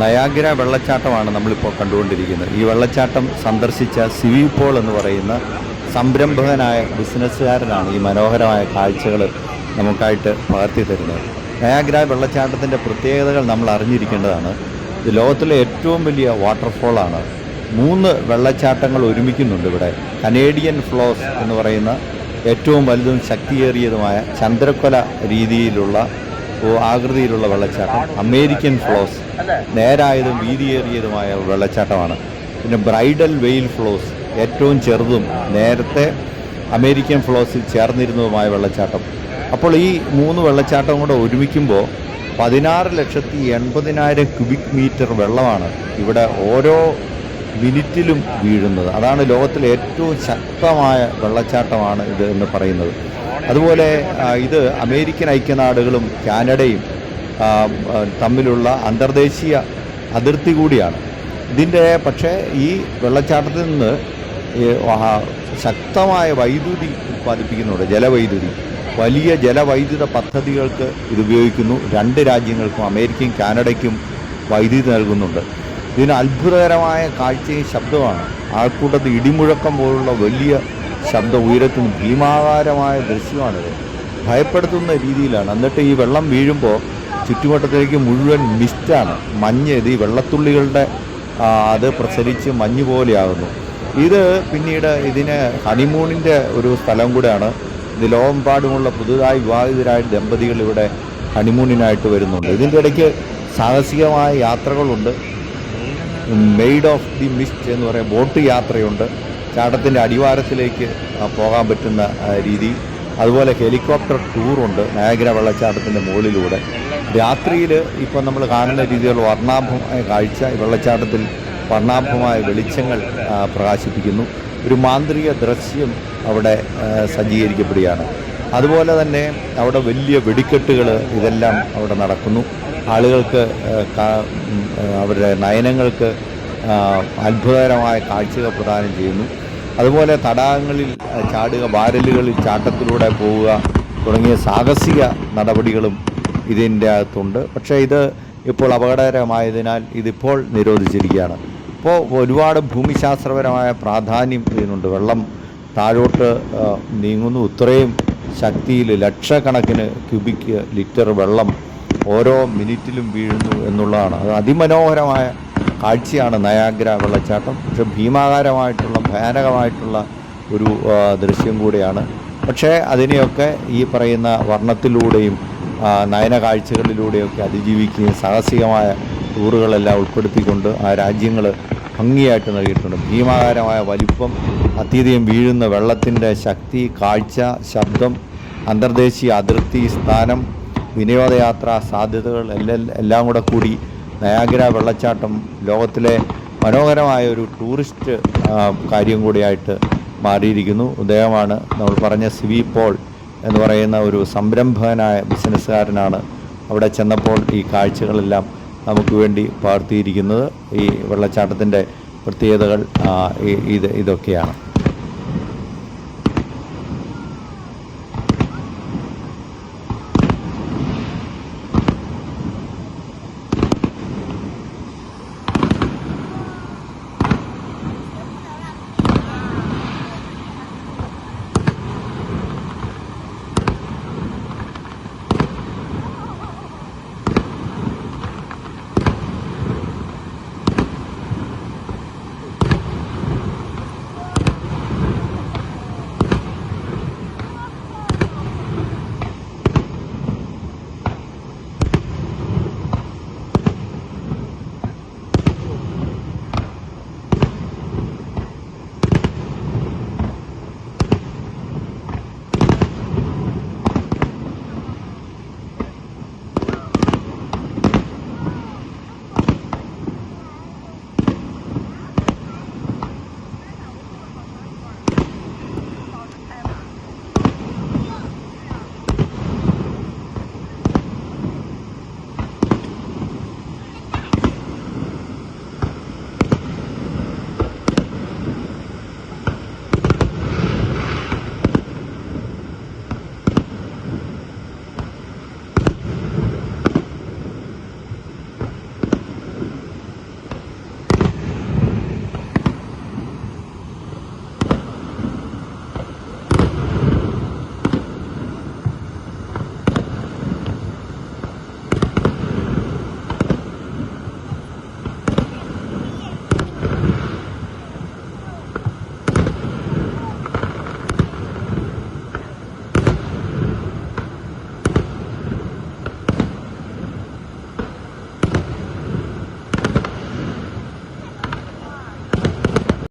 Niagara വെള്ളച്ചാട്ടമാണ് നമ്മളിപ്പോൾ കണ്ടുകൊണ്ടിരിക്കുന്നത്. ഈ വെള്ളച്ചാട്ടം സന്ദർശിച്ച സിവി പോൾ എന്ന് പറയുന്ന സംരംഭകനായ ബിസിനസ്സുകാരനാണ് ഈ മനോഹരമായ കാഴ്ചകൾ നമുക്കായിട്ട് പകർത്തി തരുന്നത്. നയാഗ്ര വെള്ളച്ചാട്ടത്തിന്റെ പ്രത്യേകതകൾ നമ്മൾ അറിഞ്ഞിരിക്കേണ്ടതാണ്. ഇത് ലോകത്തിലെ ഏറ്റവും വലിയ വാട്ടർഫോളാണ് മൂന്ന് വെള്ളച്ചാട്ടങ്ങൾ ഒരുമിക്കുന്നുണ്ട് ഇവിടെ. കനേഡിയൻ ഫ്ലോസ് എന്ന് പറയുന്ന ഏറ്റവും വലുതും ശക്തിയേറിയതുമായ ചന്ദ്രക്കൊല രീതിയിലുള്ള ആകൃതിയിലുള്ള വെള്ളച്ചാട്ടം. American flows. നേരായതും വീതിയേറിയതുമായ വെള്ളച്ചാട്ടമാണ്. പിന്നെ ബ്രൈഡൽ വെയിൽ ഫ്ലോസ്. ഏറ്റവും ചെറുതും നേരത്തെ അമേരിക്കൻ ഫ്ലോസിൽ ചേർന്നിരുന്നതുമായ വെള്ളച്ചാട്ടം. അപ്പോൾ ഈ മൂന്ന് വെള്ളച്ചാട്ടം കൂടെ ഒരുമിക്കുമ്പോൾ പതിനാറ് ലക്ഷത്തി എൺപതിനായിരം ക്യൂബിക് മീറ്റർ വെള്ളമാണ് ഇവിടെ ഓരോ മിനിറ്റിലും വീഴുന്നത്. അതാണ് ലോകത്തിലെ ഏറ്റവും ശക്തമായ വെള്ളച്ചാട്ടമാണ് ഇത് എന്ന് പറയുന്നത്. അതുപോലെ ഇത് അമേരിക്കൻ ഐക്യനാടുകളും കാനഡയും തമ്മിലുള്ള അന്തർദേശീയ അതിർത്തി കൂടിയാണ്. ഇതിന്റെ പക്ഷേ ഈ വെള്ളച്ചാട്ടത്തിൽ നിന്ന് ശക്തമായ വൈദ്യുതി ഉത്പാദിപ്പിക്കുന്നുണ്ട്. ജലവൈദ്യുതി. വലിയ ജലവൈദ്യുത പദ്ധതികൾക്ക് ഇത് ഉപയോഗിക്കുന്നു. രണ്ട് രാജ്യങ്ങൾക്കും അമേരിക്കയും കാനഡയ്ക്കും വൈദ്യുതി നൽകുന്നുണ്ട്. ഇതിന് അത്ഭുതകരമായ കാഴ്ചയും ശബ്ദമാണ് ആൾക്കൂട്ടത്തിൽ ഇടിമുഴക്കം പോലുള്ള വലിയ ശബ്ദം ഉയരത്തിന് ഭീമാകാരമായ ദൃശ്യമാണിത്. ഭയപ്പെടുത്തുന്ന രീതിയിലാണ്. എന്നിട്ട് ഈ വെള്ളം വീഴുമ്പോൾ ചുറ്റുവട്ടത്തിലേക്ക് മുഴുവൻ മിസ്റ്റാണ്. മഞ്ഞ് ഇത് ഈ വെള്ളത്തുള്ളികളുടെ അത് പ്രസരിച്ച് മഞ്ഞ് പോലെയാകുന്നു. ഇത് പിന്നീട് ഇതിന് ഹണിമൂണിന്റെ ഒരു സ്ഥലം കൂടെയാണ്. ഇത് ലോകമെമ്പാടുമുള്ള പുതുതായി വിവാഹിതരായ ദമ്പതികൾ ഇവിടെ ഹണിമൂണിനായിട്ട് വരുന്നുണ്ട്. ഇതിന്റെ ഇടയ്ക്ക് സാഹസികമായ യാത്രകളുണ്ട്. മെയ്ഡ് ഓഫ് ദി മിസ്റ്റ് എന്ന് പറയുന്ന ബോട്ട് യാത്രയുണ്ട്. ചാട്ടത്തിന്റെ അടിവാരത്തിലേക്ക് പോകാൻ പറ്റുന്ന രീതി. അതുപോലെ ഹെലികോപ്റ്റർ ടൂറുണ്ട് നയാഗ്ര വെള്ളച്ചാട്ടത്തിന്റെ മുകളിലൂടെ. രാത്രിയിൽ ഇപ്പോൾ നമ്മൾ കാണുന്ന രീതിയിലുള്ള വർണാഭമായ കാഴ്ച വെള്ളച്ചാട്ടത്തിൽ വർണാഭമായ വെളിച്ചങ്ങൾ പ്രകാശിപ്പിക്കുന്നു. ഒരു മാന്ത്രിക ദൃശ്യം അവിടെ സജ്ജീകരിക്കപ്പെടുകയാണ്. അതുപോലെ തന്നെ അവിടെ വലിയ വെടിക്കെട്ടുകൾ ഇതെല്ലാം അവിടെ നടക്കുന്നു. ആളുകൾക്ക് അവരുടെ നയനങ്ങൾക്ക് അത്ഭുതകരമായ കാഴ്ചകൾ പ്രദാനം ചെയ്യുന്നു. അതുപോലെ തടാകങ്ങളിൽ ചാടുക വാരലുകളിൽ ചാട്ടത്തിലൂടെ പോവുക തുടങ്ങിയ സാഹസിക നടപടികളും ഇതിന്റെ അകത്തുണ്ട്. പക്ഷേ ഇത് ഇപ്പോൾ അപകടകരമായതിനാൽ ഇതിപ്പോൾ നിരോധിച്ചിരിക്കുകയാണ്. ഇപ്പോൾ ഒരുപാട് ഭൂമിശാസ്ത്രപരമായ പ്രാധാന്യം ഇതിനുണ്ട്. വെള്ളം താഴോട്ട് നീങ്ങുന്നു. ഇത്രയും ശക്തിയിൽ ലക്ഷക്കണക്കിന് ക്യൂബിക് ലിറ്റർ വെള്ളം ഓരോ മിനിറ്റിലും വീഴുന്നു എന്നുള്ളതാണ്. അത് അതിമനോഹരമായ കാഴ്ചയാണ് നയാഗ്ര വെള്ളച്ചാട്ടം. പക്ഷെ ഭീമാകാരമായിട്ടുള്ള ഭയാനകമായിട്ടുള്ള ഒരു ദൃശ്യം കൂടിയാണ്. പക്ഷേ അതിനെയൊക്കെ ഈ പറയുന്ന വർണത്തിലൂടെയും നയന കാഴ്ചകളിലൂടെയൊക്കെ അതിജീവിക്കുകയും സാഹസികമായ ടൂറുകളെല്ലാം ഉൾപ്പെടുത്തിക്കൊണ്ട് ആ രാജ്യങ്ങൾ ഭംഗിയായിട്ട് നൽകിയിട്ടുണ്ട്. ഭീമാകാരമായ വലിപ്പം അത്യധികം വീഴുന്ന വെള്ളത്തിന്റെ ശക്തി കാഴ്ച ശബ്ദം അന്തർദേശീയ അതിർത്തി സ്ഥാനം വിനോദയാത്രാ സാധ്യതകൾ എല്ലാം എല്ലാം കൂടെ കൂടി നയാഗ്ര വെള്ളച്ചാട്ടം ലോകത്തിലെ മനോഹരമായ ഒരു ടൂറിസ്റ്റ് കാര്യം കൂടിയായിട്ട് മാറിയിരിക്കുന്നു. അദ്ദേഹമാണ് നമ്മൾ പറഞ്ഞ സിവി പോൾ എന്ന് പറയുന്ന ഒരു സംരംഭകനായ ബിസിനസ്സുകാരനാണ് അവിടെ ചെന്നപ്പോൾ ഈ കാഴ്ചകളെല്ലാം നമുക്ക് വേണ്ടി പകർത്തിയിരിക്കുന്നത്. ഈ വെള്ളച്ചാട്ടത്തിന്റെ പ്രത്യേകതകൾ ഇത് ഇതൊക്കെയാണ്.